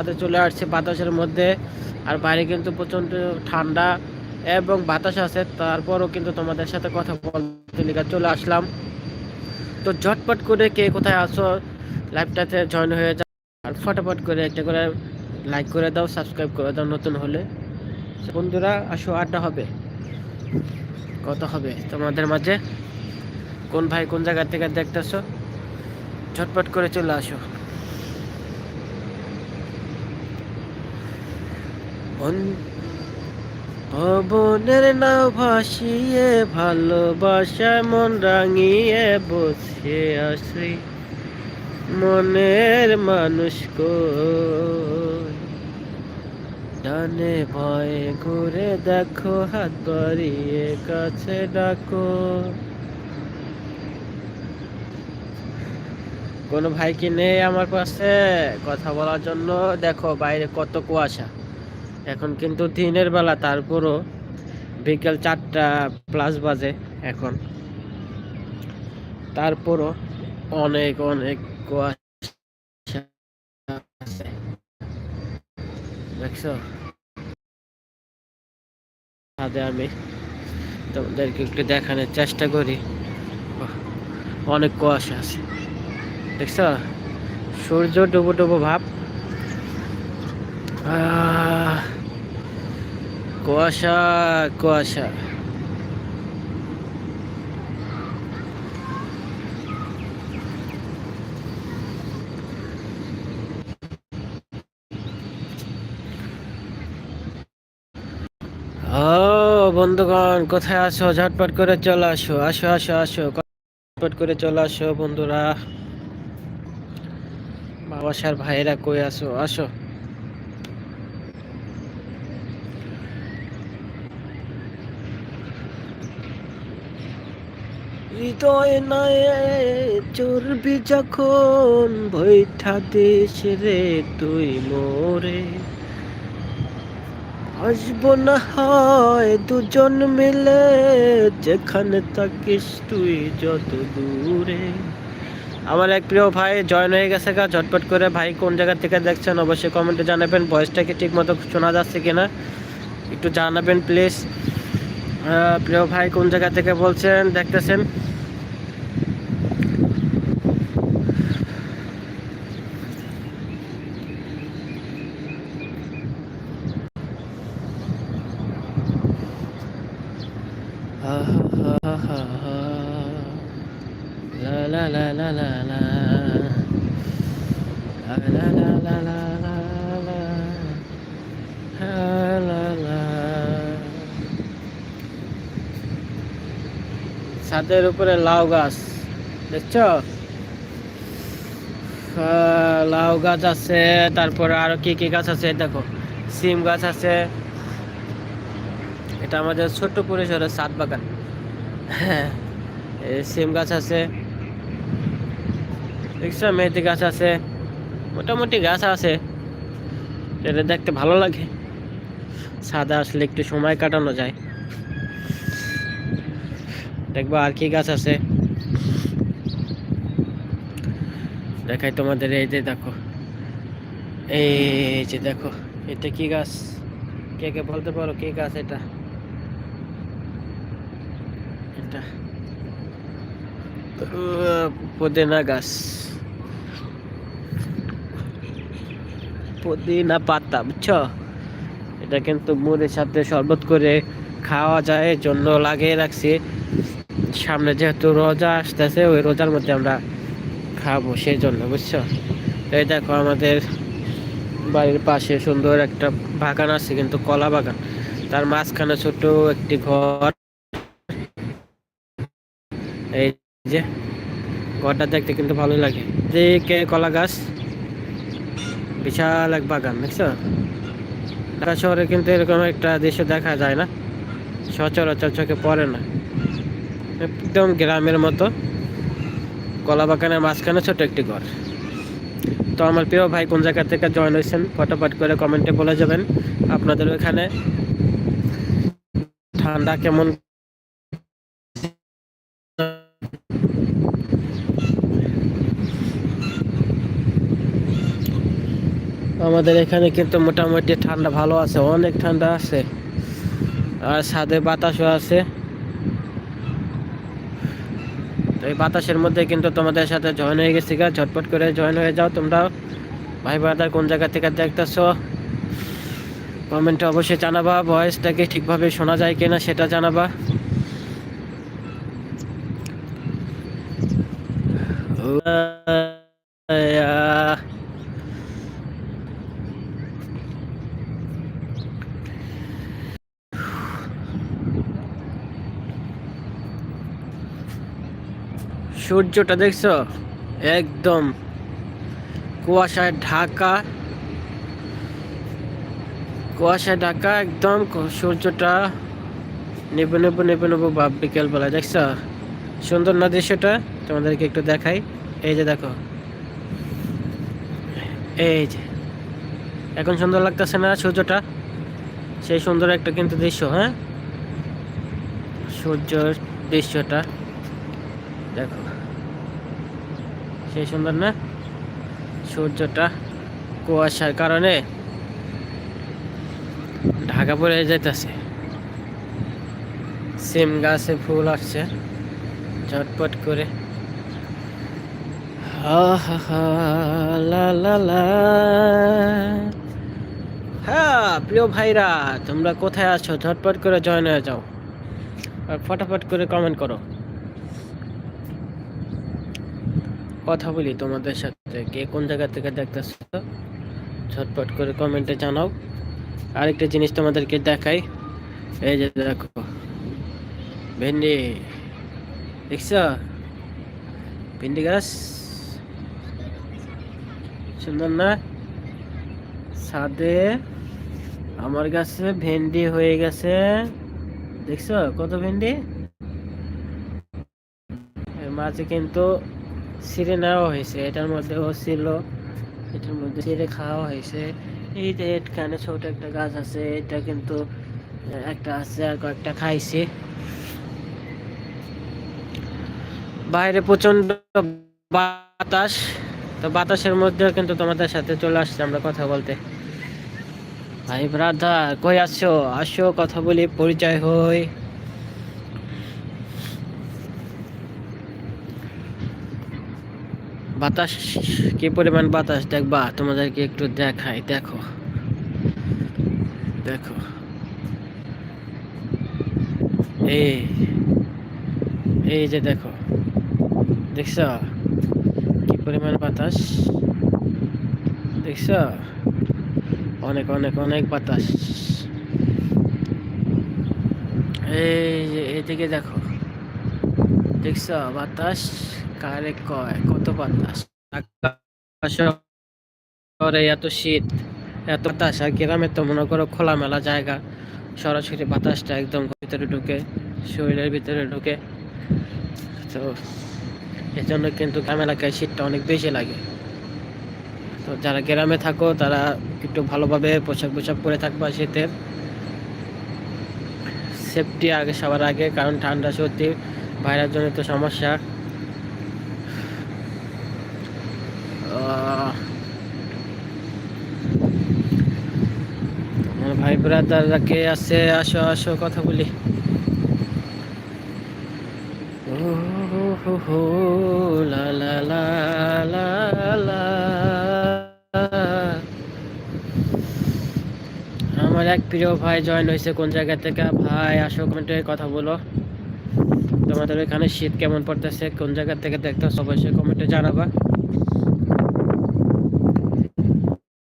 সাথে চলে আসছে বাতাসের মধ্যে। আর বাইরে কিন্তু প্রচণ্ড ঠান্ডা এবং বাতাস আছে। তারপরও কিন্তু তোমাদের সাথে কথা বলতে লিখে চলে আসলাম। তো ঝটপট করে কে কোথায় আসো লাইভটাতে জয়েন হয়ে যাও। আর ফটাফট করে একটা করে লাইক করে দাও সাবস্ক্রাইব করে দাও নতুন হলে। বন্ধুরা, আসো, আড্ডা হবে। কত হবে তোমাদের মাঝে। কোন ভাই কোন জায়গা থেকে দেখতেছো? ঝটপট করে চলে আসো। ভবনের নাও ভাসিয়ে ভালোবাসায় মন রাঙিয়ে বসে আসি মনের মানুষ ডানে ভয়ে ঘুরে দেখো, হাত বাড়িয়ে কাছে ডাকো। কোনো ভাই কি নেই আমার পাশে, কথা বলার জন্য দেখো বাইরে কত কুয়াশা। এখন কিন্তু দিনের বেলা, তারপরও বিকেল চারটা প্লাস বাজে এখন। তারপরও অনেক অনেক কুয়াশা দেখছ? আমি তোমাদেরকে একটু দেখানোর চেষ্টা করি। অনেক কুয়াশা আছে। দেখছ? সূর্য ডুবো ডুবো ভাব। কুয়াশা কুয়াশা। বন্ধুগণ, কোথায় আসো ঝটপট করে চলে আসো। আসো আসো আসো। ঝটপট করে চলে আসো, বন্ধুরা। বাবাসার ভাইরা কই আসো আসো। হৃদয় নয় চর্বি যখন, বৈঠা দেশ রে তুই মোরে। আসব না হয় দুজন মিলে, যেখানে থাকিস তুই যত দূরে। আমার এক প্রিয় ভাই জয়েন হয়ে গেছে গা, ঝটপট করে। ভাই কোন জায়গা থেকে দেখছেন অবশ্যই কমেন্টে জানাবেন। ভয়েসটা কি ঠিক মতো শোনা যাচ্ছে কিনা? একটু জানাবেন প্লিজ প্রিয় ভাই কোন জায়গা থেকে বলছেন, দেখতেছেন? La la la la la la. La la la la ছাদের উপরে লাউ গাছ, দেখছ? লাউ গাছ আছে, তারপরে আরও কি কি গাছ আছে, দেখো। সিম গাছ আছে। এটা আমাদের ছোট্ট পরিসরের সাত বাগান। হ্যাঁ সিম গাছ আছে। দেখছ মেথি গাছ আছে, মোটামুটি গাছ আছে। এটা দেখতে ভালো লাগে। সাদা আসলে একটু সময় কাটানো যায়। দেখব আর কি গাছ আছে। দেখাই তোমাদের, এই যে দেখো। এই যে দেখো, এটা কি গাছ? কে কে বলতে পারো কি গাছ এটা? এটা। পুদিনা গাছ। পুদিনা পাতা, বুঝছ? এটা কিন্তু মুড়ির সাথে শরবত করে খাওয়া যায় এর জন্য লাগিয়ে রাখছি। সামনে যেহেতু রোজা আসতেছে, ওই রোজার মধ্যে আমরা খাব সেই জন্য বুঝছ এই দেখো, আমাদের বাড়ির পাশে সুন্দর একটা বাগান আছে, কিন্তু কলা বাগান। তার মাঝখানে ছোট একটি ঘর। এই যে ঘরটা দেখতে কিন্তু ভালো লাগে। যে কলা গাছ, বিশাল এক বাগান, দেখছ? ঢাকা শহরে কিন্তু এরকম একটা দৃশ্য দেখা যায় না, সচরাচর চোখে পড়ে না। একদম গ্রামের মতো, কলা বাগানের মাঝখানে ছোট একটি ঘর। তো আমার প্রিয় ভাই কোন জায়গা থেকে জয়েন হয়েছেন, ফটোফট করে কমেন্টে বলে যাবেন। আপনাদের ওখানে ঠান্ডা কেমন আমাদের এখানে কিন্তু মোটামুটি ঠান্ডা ভালো আছে, অনেক ঠান্ডা আছে। আর ছাদে বাতাসও আছে। তো এই বাতাসের মধ্যে কিন্তু তোমাদের সাথে জয়েন হয়ে গেছি গা, ঝটপট করে জয়েন হয়ে যাও তোমরা। ভাই ব্রাদার কোন জায়গা থেকে দেখতেছো? কমেন্টে অবশ্যই জানাবা ভয়েসটাকে ঠিকভাবে শোনা যায় কিনা সেটা জানাবা। সূর্যটা দেখছ? একদম কুয়াশায় ঢাকা। কুয়াশায় ঢাকা একদম, সূর্যটা নেব নেব নেব নেব ভাব বিকেলবেলা দেখছ? সুন্দর না দৃশ্যটা? তোমাদেরকে একটু দেখাই। এই যে দেখো। এই যে। এখন সুন্দর লাগতেছে না সূর্যটা? সেই সুন্দর একটা কিন্তু দৃশ্য হ্যাঁ? সূর্যর দৃশ্যটা। দেখো। সেই সুন্দর না? সূর্যটা কুয়াশার কারণে ঢাকা পড়ে যাইতেছে। সিম গাছে ফুল আসছে, ঝটপট করে। হ্যাঁ প্রিয় ভাইরা, তোমরা কোথায় আছো? ঝটপট করে জয়েন হয়ে যাও। আর ফটাফট করে কমেন্ট করো। কথা বলি তোমাদের সাথে। কে কোন জায়গা থেকে দেখতেছো? ঝটপট করে কমেন্টে জানাও। আরেকটা জিনিস তোমাদেরকে দেখাই। এই যে দেখো। ভেন্ডি। দেখছ? ভেন্ডি গাছ? সুন্দর না ছাদে আমার কাছে ভেন্ডি হয়ে গেছে। দেখছ কত ভেন্ডি? মাঝে কিন্তু ছিঁড়ে নেওয়া হয়েছে। এটার মধ্যেও ছিল, এটার মধ্যে ছিঁড়ে খাওয়া হয়েছে। এই যে এখানে ছোট একটা গাছ আছে, এটা কিন্তু একটা আছে আর কয়েকটা খাইছে। বাইরে প্রচণ্ড বাতাস। তো বাতাসের মধ্যে কিন্তু তোমাদের সাথে চলে আসছে আমরা কথা বলতে। ভাই ব্রাদার, কই আসছো আসো, কথা বলি, পরিচয় হই। বাতাস, কি পরিমাণ বাতাস দেখবা? তোমাদেরকে একটু দেখাই, দেখো। দেখো। এই এই যে দেখো। দেখছ? পরিমাণ বাতাস। দেখছ? অনেক অনেক অনেক বাতাস। এই যে এদিকে দেখো। দেখছ? বাতাস কারে কয়? কত বাতাস? এত শীত, এত বাতাস, আর গ্রামে তো মনে করো খোলামেলা জায়গা। সরাসরি বাতাসটা একদম ভিতরে ঢুকে, শরীরের ভিতরে ঢুকে। তো এজন্য কিন্তু গ্রাম এলাকায় শীতটা অনেক বেশি লাগে। তো যারা গ্রামে থাকো, তারা একটু ভালোভাবে পোশাক পোশাক পরে থাকবা শীতের সেফটি আগে সবার আগে, কারণ ঠান্ডা সত্যি ভাইরাস জনিত সমস্যা। ভাই ব্রাদাররা কে আছে? আসো আসো, কথা বলি। এক প্রিয় ভাই জয়েন হয়েছে কোন জায়গা থেকে? ভাই, আসো কমেন্টে কথা বলো। তোমাদের ওইখানে শীত কেমন পড়তেছে? কোন জায়গা থেকে দেখতে অবশ্যই কমেন্টে জানাবা।